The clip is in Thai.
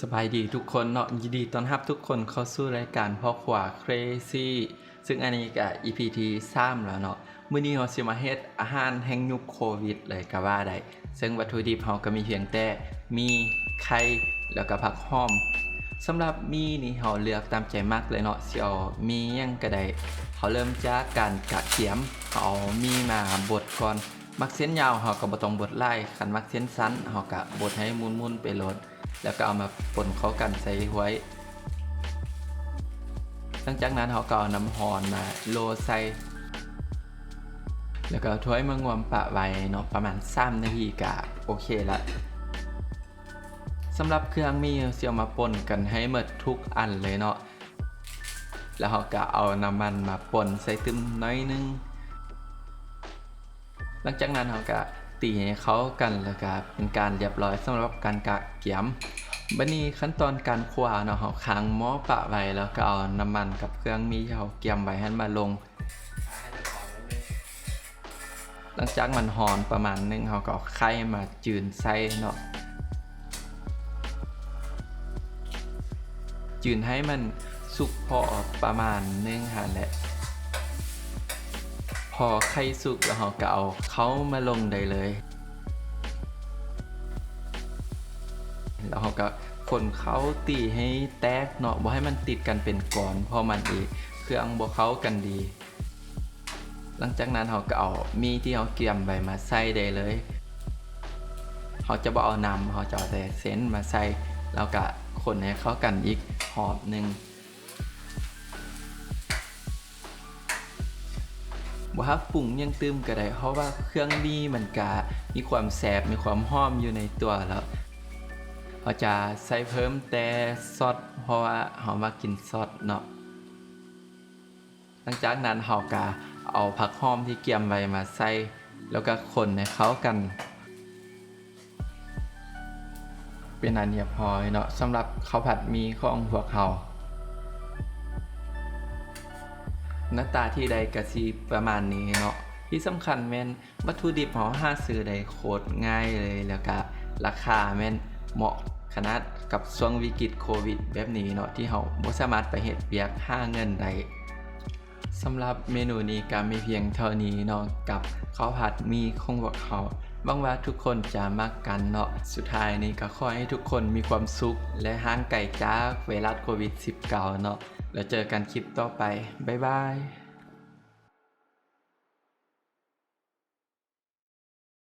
สบายดีทุกคนเนาะยินดีต้อนรับทุกคนเข้าสู่รายการพ่อขวา Crazy ซึ่งอันนี้ก็ EP ที่3แล้วเนาะมื้อนี้เราสิมาเฮ็ดอาหารแห่งยุคโควิดเลยก็ว่าได้ซึ่งวัตถุดิบเราก็มีเพียงแต่มีไข่แล้วก็ผักหอมสำหรับมีนี่เราเลือกตามใจมักเลยเนาะสิเอามีหยังก็ได้เขาเริ่มจากการกะเทียมเอามีมาบดก่อนมักเส้นยาวเราก็บ่ต้องบดไล่คันมักเส้นสั้นเราก็บดให้มุนๆไปโลด แล้วก็เอามาปนเข้ากันใส่ไว้ หลังจากนั้นเราก็เอาน้ำหอนมาโรยใส่ แล้วก็ถ้วยมางวมปะไว้เนาะประมาณ3นาทีก็โอเคละสำหรับเครื่องมีเสียวมาปนกันให้หมดทุกอันเลยเนาะแล้วเราก็เอาน้ำมันมาปนใส่ตึมน้อยนึง หลังจากนั้นเราก็ ตีให้เขากันแล้วก็เป็นการเรียบร้อยสำหรับการกะเกียมบัดนี้ขั้นตอนการคั่วเนาะเราค้างหม้อปะไว้แล้วก็เอาน้ำมันกับเครื่องมีที่เราเกียมไว้ให้มันมาลง หลังจากมันหอนประมาณนึงเราก็เอาไข่มาจืนใส่เนาะจืนให้มันสุกพอประมาณนึงฮะแหละ พอไข่สุกแล้วเราก็เอาเขามาลงได้เลย แล้วเราก็คนเขาตีให้แตกเนาะบ่ให้มันติดกันเป็นก้อนพราะมันอีกเครื่องบ่เข้ากันดี หลังจากนั้นเราก็เอามีที่เราเกียมใบมาใส่ได้เลยเขาจะบ่เอานำเขาจะเอาแต่เส้นมาใส่แล้วก็คนให้เข้ากันอีกหอบหนึ่ง บ่ฮับปรุงยังตืมก็ได้เพราะว่าเครื่องมีมันก็มีความแสบมีความหอมอยู่ในตัวแล้วเราจะใส่เพิ่มแต่ซอสเพราะว่าเรามากินซอสเนาะหลังจากนั้นเราก็เอาผักหอมที่เกียมไว้มาใส่แล้วก็คนให้เข้ากัน เป็นอันเรียบร้อยเนาะสำหรับข้าวผัดมีของพวกเรา หน้าตาที่ใดกะซีประมาณนี้เนาะที่สำคัญแม่นวัตถุดิบของหาซื้อได้โคตรง่ายเลยแล้วก็ราคาแม่นเหมาะขนาดกับช่วงวิกฤตโควิด แบบนี้เนาะที่เฮาบ่สามารถไปเฮ็ดเวียกห้าเงินได้สำหรับเมนูนี้ก็มีเพียงเท่านี้เนาะกับข้าวผัดมีของพวกเขาหวังว่าทุกคนจะมักกันเนาะสุดท้ายนี้ก็ขอให้ทุกคนมีความสุขและห่างไกลจากไวรัสโควิด -19 เนาะ แล้วเจอกันคลิปต่อไป บ๊ายบาย